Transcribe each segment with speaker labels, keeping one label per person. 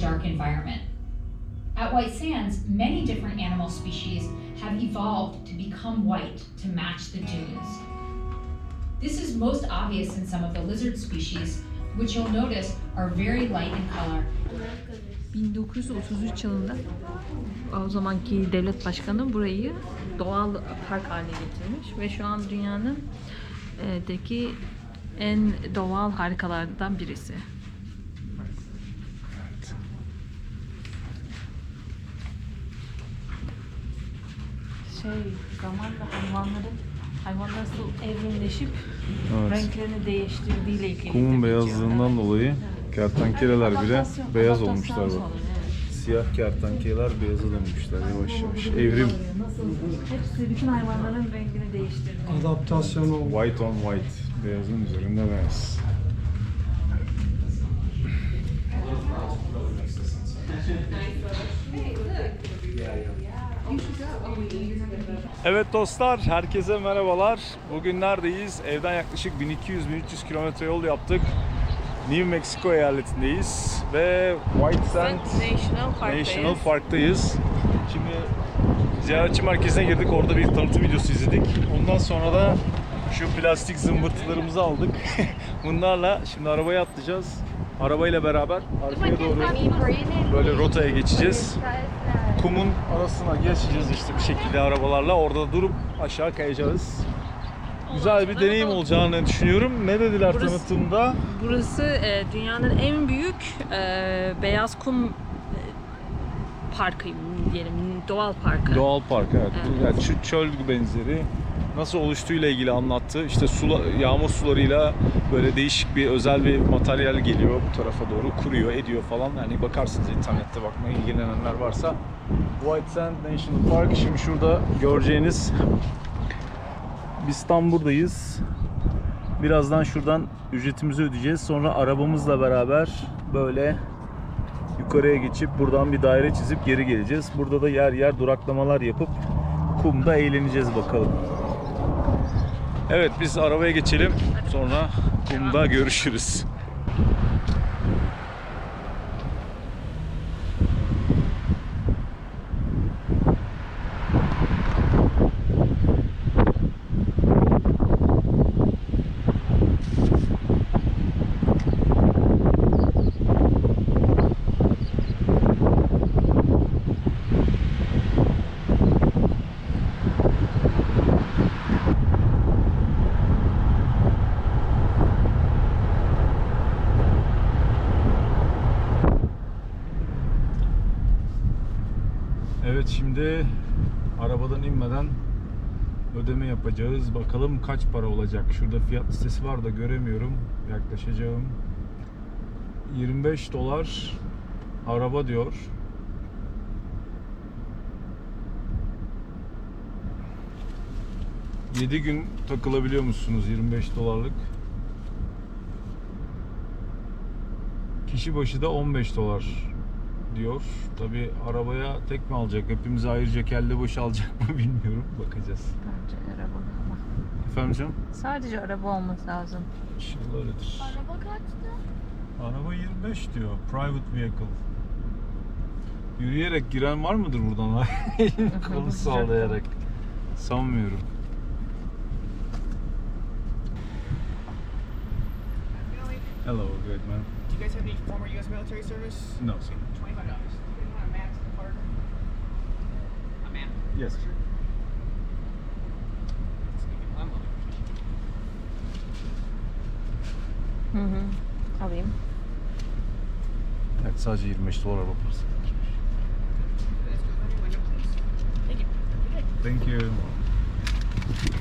Speaker 1: dark environment. At White Sands, many different animal species have evolved to become white to match the dunes. This is most obvious in some of the lizard species, which you'll notice are very light in color
Speaker 2: 1933 yılında o zamanki devlet başkanı burayı doğal park haline getirmiş ve şu an dünyanın e, deki en doğal harikalardan birisi. Şey zamanla hayvanların hayvanlar nasıl evrimleşip
Speaker 3: Evet.
Speaker 2: renklerini değiştirdiğiyle ilgili.
Speaker 3: Kumun beyazlığından dolayı kertenkeleler bile
Speaker 2: Adaptasyon,
Speaker 3: beyaz
Speaker 2: adaptasyon
Speaker 3: olmuşlar bak.
Speaker 2: sağlanıyor, evet.
Speaker 3: Siyah kertenkeleler beyaza dönmüşler yavaş yavaş. Evrim.
Speaker 2: Nasıl? Hepsi bütün hayvanların rengini değiştirdi.
Speaker 4: Adaptasyon oldu.
Speaker 3: White on white. Beyazın üzerinde beyaz. Evet dostlar, herkese merhabalar. Bugün neredeyiz? Evden yaklaşık 1200-1300 kilometre yol yaptık. New Mexico eyaletindeyiz ve White Sand
Speaker 2: National Park'tayız.
Speaker 3: National Park'tayız. Şimdi ziyaretçi merkezine girdik. Orada bir tanıtım videosu izledik. Ondan sonra da şu plastik zımbırtılarımızı aldık. Bunlarla şimdi arabaya atlayacağız. Arabayla beraber arkaya doğru böyle rotaya geçeceğiz. Kumun arasına geçeceğiz işte bir şekilde arabalarla. Orada durup aşağı kayacağız. Güzel bir deneyim olacağını düşünüyorum. Ne dediler
Speaker 2: Burası-
Speaker 3: tanıtımda?
Speaker 2: Burası e, dünyanın en büyük e, beyaz kum e, parkı diyelim, doğal parkı.
Speaker 3: Doğal park evet.
Speaker 2: Evet.
Speaker 3: Yani çöl benzeri nasıl oluştuğuyla ilgili anlattı. İşte sula, yağmur sularıyla böyle değişik bir özel bir materyal geliyor bu tarafa doğru kuruyor ediyor falan. Yani bakarsınız internette bakmaya ilgilenenler varsa. White Sand National Park şimdi şurada göreceğiniz biz tam buradayız. Birazdan şuradan ücretimizi ödeyeceğiz. Sonra arabamızla beraber böyle yukarıya geçip buradan bir daire çizip geri geleceğiz. Burada da yer yer duraklamalar yapıp kumda eğleneceğiz bakalım. Evet biz arabaya geçelim. Sonra kumda görüşürüz. Evet şimdi arabadan inmeden ödeme yapacağız. Bakalım kaç para olacak. Şurada fiyat listesi var da göremiyorum. Yaklaşacağım. 25 dolar araba diyor. Yedi gün takılabiliyor musunuz 25 dolarlık? Kişi başı da 15 dolar diyor. Tabi arabaya tek mi alacak, hepimizi ayrıca kelle boş alacak mı bilmiyorum. Bakacağız.
Speaker 2: Bence araba ama.
Speaker 3: Efendim canım?
Speaker 2: Sadece araba olması lazım.
Speaker 3: İnşallah öyledir.
Speaker 5: Araba kaçtı?
Speaker 3: Araba 25 diyor. Private vehicle. Yürüyerek giren var mıdır buradan? Kolu sallayarak. Sanmıyorum. Hello, good man.
Speaker 6: you guys have any former U.S. military service?
Speaker 3: No, sir.
Speaker 6: Twenty-five dollars. A A man.
Speaker 3: Yes.
Speaker 6: For sure.
Speaker 2: Hı hı. Alayım.
Speaker 3: Evet sadece 25 dolar.
Speaker 6: Thank you.
Speaker 3: Thank you.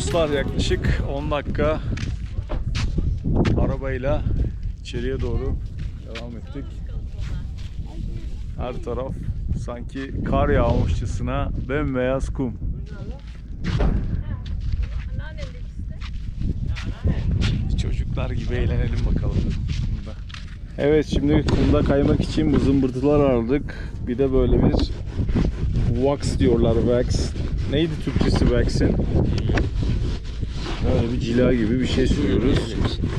Speaker 3: Dostlar yaklaşık 10 dakika arabayla içeriye doğru devam ettik. Her taraf sanki kar yağmışçasına bembeyaz kum. Çocuklar gibi eğlenelim bakalım. Evet şimdi kumda kaymak için bu zımbırtılar aldık. Bir de böyle bir wax diyorlar wax. Neydi Türkçesi wax'in? Böyle bir cila gibi bir şey sürüyoruz.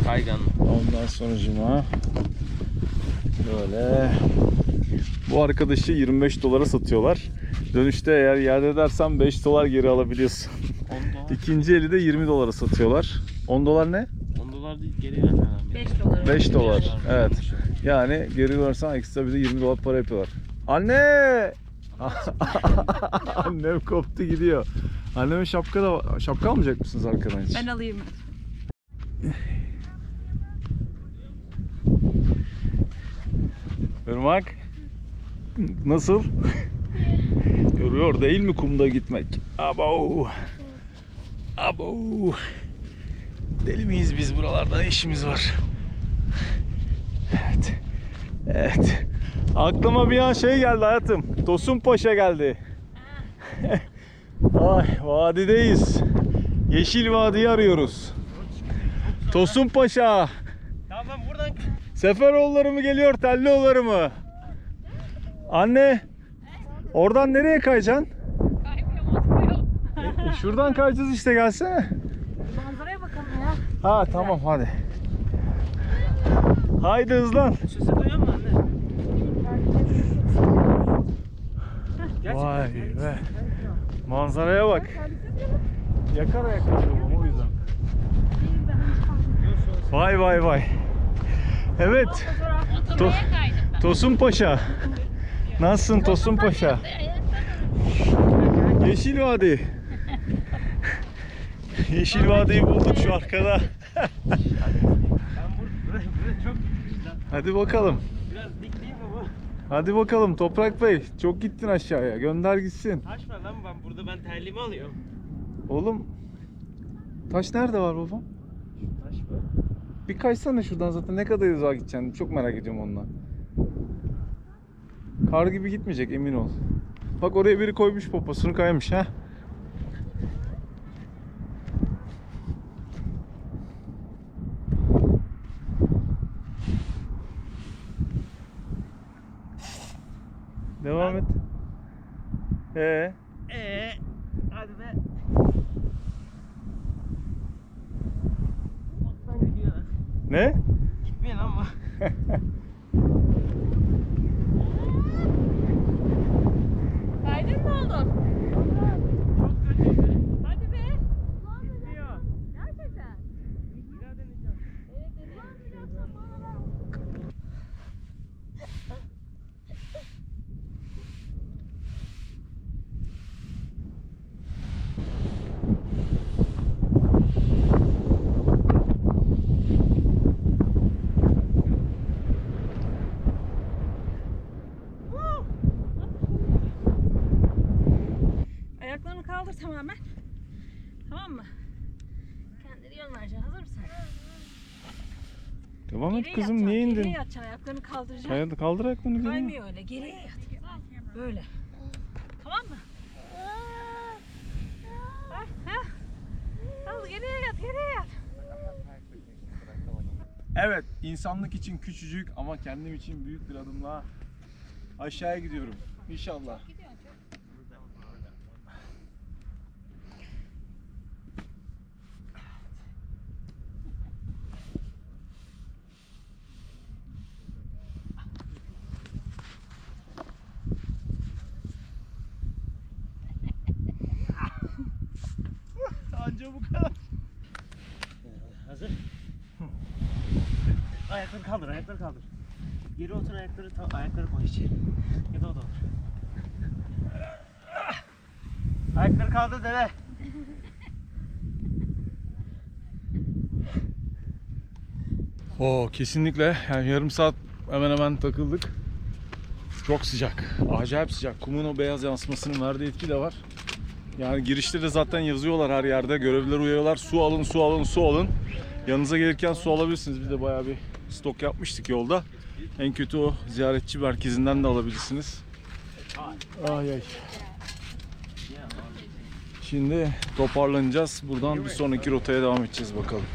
Speaker 6: Kaygan.
Speaker 3: Ondan sonra cima böyle bu arkadaşı 25 dolara satıyorlar. Dönüşte eğer iade edersen 5 dolar geri alabiliyorsun.
Speaker 6: 10 dolar.
Speaker 3: İkinci eli de 20 dolara satıyorlar. 10 dolar ne?
Speaker 6: 10 dolar değil geri vermem.
Speaker 2: 5 dolar.
Speaker 3: 5 dolar. Evet. Yani geri versen ekstra bir de 20 dolar para yapıyorlar. Anne! Annem koptu gidiyor. Anneme şapka da. Şapka almayacak mısınız arkadan hiç?
Speaker 2: Ben alayım.
Speaker 3: Irmak nasıl? Yoruyor değil mi kumda gitmek? Abo. Abo. Deli miyiz biz buralarda işimiz var? Evet. Evet. Aklıma bir an şey geldi hayatım. Tosun Paşa geldi. Ay vadideyiz. Yeşil Vadi'yi arıyoruz. Tosun Paşa.
Speaker 6: Tamam buradan
Speaker 3: Seferoğulları mı geliyor, Tellioğulları mı? Anne, oradan nereye kayacaksın? E, Şuradan kayacağız işte gelsene.
Speaker 2: Manzaraya bakalım ya.
Speaker 3: Ha tamam hadi. Haydi hızlan.
Speaker 6: sesi duyuyor musun anne? Gerçekten.
Speaker 3: Vay be. Manzaraya bak. Yakara babam o yüzden. Vay vay vay. Evet. To Tosun Paşa. Nasılsın Tosun Paşa? Yeşil Vadi. Yeşil Vadi'yi bulduk şu arkada. Hadi bakalım.
Speaker 6: Biraz dik?
Speaker 3: Hadi bakalım Toprak Bey. Çok gittin aşağıya. Gönder gitsin.
Speaker 6: Taş var lan ben burada ben terliğimi alıyorum.
Speaker 3: Oğlum taş nerede var babam?
Speaker 6: Taş var.
Speaker 3: Bir kaysana şuradan zaten ne kadar uzağa gideceksin. Çok merak ediyorum ondan. Kar gibi gitmeyecek emin ol. Bak oraya biri koymuş poposunu kaymış ha. Devam et. Ee,
Speaker 6: Eee hadi be. Boktan gidiyor lan.
Speaker 3: Ne?
Speaker 6: Gitmeyin ama.
Speaker 2: Kaydın mı oğlum?
Speaker 6: Çok kötü.
Speaker 2: Hadi be.
Speaker 6: Gitmiyor.
Speaker 2: Gerçekten.
Speaker 6: Bir daha deneyeceğim.
Speaker 2: Ayaklarını kaldır tamamen. Tamam mı? Kendini yön vereceksin. Hazır mısın?
Speaker 3: Devam et
Speaker 2: Geriye
Speaker 3: kızım
Speaker 2: yatacaksın,
Speaker 3: niye indin?
Speaker 2: Geriye yatacaksın. Ayaklarını kaldıracaksın.
Speaker 3: Hayır, kaldır ayaklarını geriye.
Speaker 2: Kaymıyor öyle. Geriye yat. Böyle. Tamam mı? Ha, ha. Al geriye yat, geriye yat.
Speaker 3: Evet, insanlık için küçücük ama kendim için büyük bir adımla aşağıya gidiyorum. İnşallah. Anca bu kadar.
Speaker 6: Hazır. Ayakları kaldır, ayakları kaldır. Geri otur ayakları ayakları koy içeri. Ya da o da olur. Ayakları kaldır deve.
Speaker 3: Oo kesinlikle yani yarım saat hemen hemen takıldık. Çok sıcak. Acayip sıcak. Kumun o beyaz yansımasının verdiği etki de var. Yani girişte de zaten yazıyorlar her yerde. Görevliler uyarıyorlar. Su alın, su alın, su alın. Yanınıza gelirken su alabilirsiniz. Biz de bayağı bir stok yapmıştık yolda. En kötü o ziyaretçi merkezinden de alabilirsiniz. Ay ay. Şimdi toparlanacağız. Buradan bir sonraki rotaya devam edeceğiz bakalım.